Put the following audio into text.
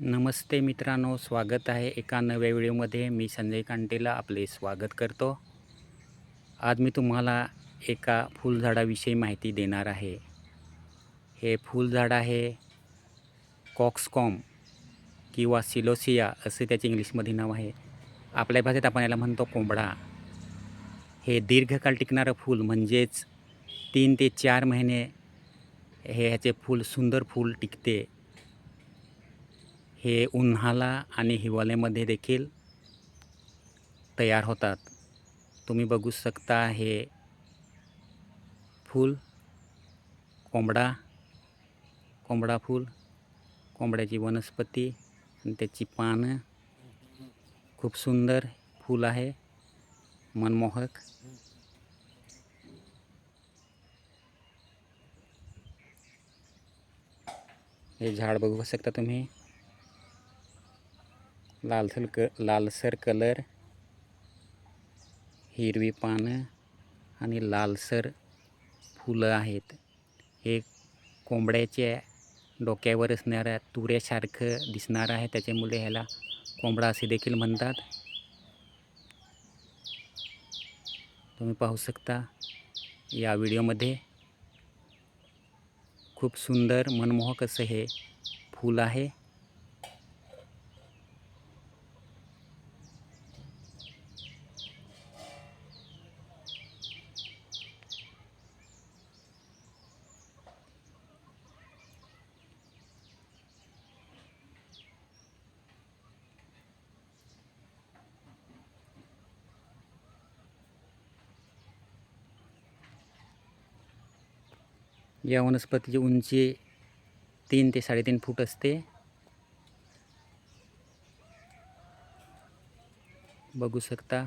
नमस्ते मित्रांनो स्वागत आहे एका नव्या व्हिडिओमध्ये. मी संजय कांटेला आपले स्वागत करतो. आज मी तुम्हाला एका फुलझाडाविषयी माहिती देणार आहे. हे फुलझाड आहे कॉक्सकॉम किंवा सिलोसिया असे त्याचे इंग्लिशमध्ये नाव आहे. आपल्या भाषेत आपण याला म्हणतो कोंबडा. हे दीर्घकाळ टिकणारं फूल म्हणजेच तीन ते चार महिने हे ह्याचे फूल सुंदर फूल टिकते. हे उन्हाळा आणि हिवाळ्यामध्ये देखील तयार होतात. तुम्ही बघू शकता हे फूल कोंबडा कोंबडा फूल कोंबड्याची वनस्पती आणि त्याची पानं. खूप सुंदर फूल आहे. मनमोहक. हे झाड बघू शकता तुम्ही. लालसर क लालसर कलर हिरवी पानं आणि लालसर फुलं आहेत. हे कोंबड्याच्या डोक्यावर असणाऱ्या तुऱ्यासारखं दिसणार आहे. त्याच्यामुळे ह्याला कोंबडा असे देखील म्हणतात. तुम्ही पाहू शकता या व्हिडिओमध्ये खूप सुंदर मनमोहक असं हे फूल आहे. या वनस्पतीची उंची तीन ते साडेतीन फूट असते. बघू शकता.